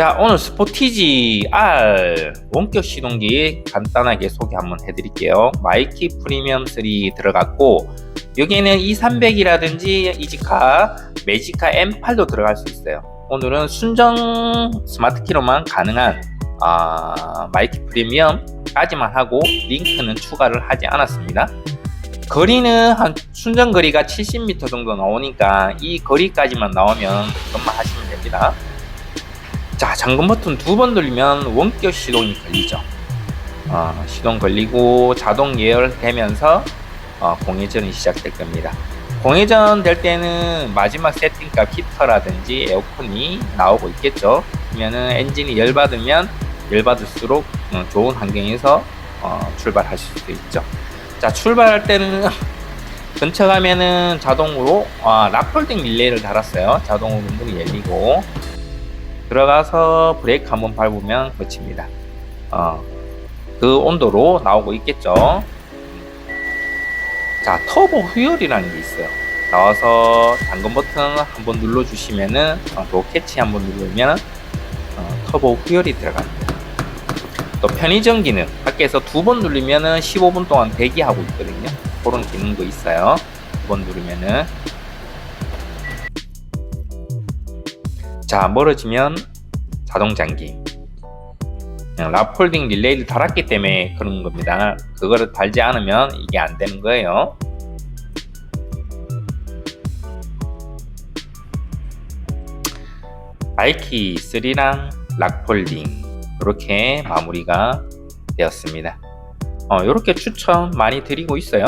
자 오늘 스포티지 R 원격 시동기 간단하게 소개 한번 해드릴게요. 마이키 프리미엄 3 들어갔고 여기에는 E300이라든지 이지카 매지카 M8도 들어갈 수 있어요. 오늘은 순정 스마트키로만 가능한 아, 마이키 프리미엄까지만 하고 링크는 추가를 하지 않았습니다. 거리는 한 순정 거리가 70m 정도 나오니까 이 거리까지만 나오면 그것만 하시면 됩니다 자 잠금 버튼 두번 돌리면 원격 시동이 걸리죠. 어, 시동 걸리고 자동 예열되면서 어, 공회전이 시작될 겁니다. 공회전 될 때는 마지막 세팅값 히터라든지 에어컨이 나오고 있겠죠. 그러면은 엔진이 열받으면 열받을수록 어, 좋은 환경에서 어, 출발하실 수 있죠. 자 출발할 때는 근처 가면은 자동으로 아, 락폴딩 릴레이를 달았어요. 자동으로 문이 열리고 들어가서 브레이크 한번 밟으면 끝입니다. 어, 그 온도로 나오고 있겠죠. 자, 터보 후열이라는 게 있어요. 나와서 잠금 버튼 한번 눌러주시면은 어, 또 캐치 한번 누르면 어, 터보 후열이 들어갑니다. 또 편의점 기능 밖에서 두 번 누르면은 15분 동안 대기하고 있거든요. 그런 기능도 있어요. 두 번 누르면은 자 멀어지면 자동 잠기. 그냥 랍폴딩 릴레이를 달았기 때문에 그런 겁니다. 그거를 달지 않으면 이게 안 되는 거예요. 바이키 3랑 락폴딩. 이렇게 마무리가 되었습니다. 어, 이렇게 추천 많이 드리고 있어요